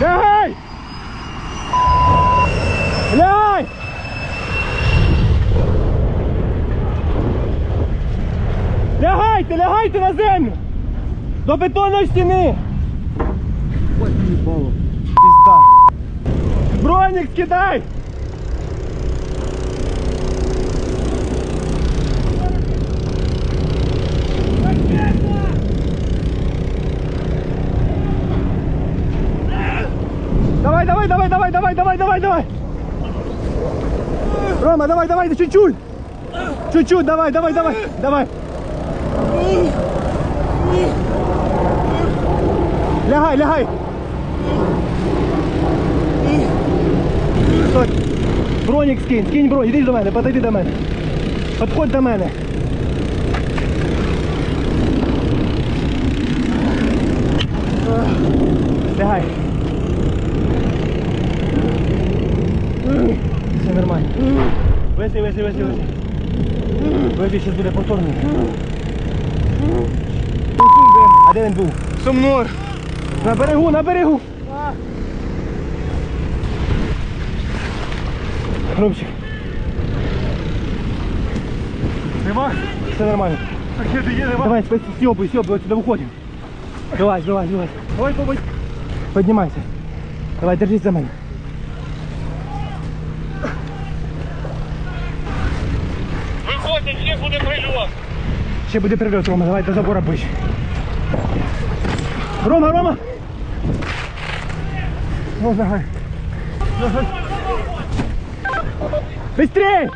Лягай! Лягай! Лягайте, лягайте на землю! До бетонної стіни! Ось мені Пізда! Бронік скидай! Давай, давай, давай, давай, давай, давай, давай, давай! Рома, давай, давай, чуть-чуть! Чуть-чуть, давай, давай, давай, давай! Лягай, лягай! Стой. Бронік скинь, скинь бронь, іди до мене, подойди до мене. Підходь до мене. Вези, вези, вези, вези. Вези, зараз буде повторний. А де він був? Со мною. На берегу, на берегу. Ромчик, Нема? все нормально. Так я ти є, нема? Давай, съебывай, съебывай, отсюда выходим. Давай, давай, давай. Давай, побудь. Поднимайся. Давай, держись за мене. Сьогодні ще буде прильот. Ще буде прильот, Рома, давай до забора ближче. Рома, Рома! Ну, давай. Ну, Быстрее!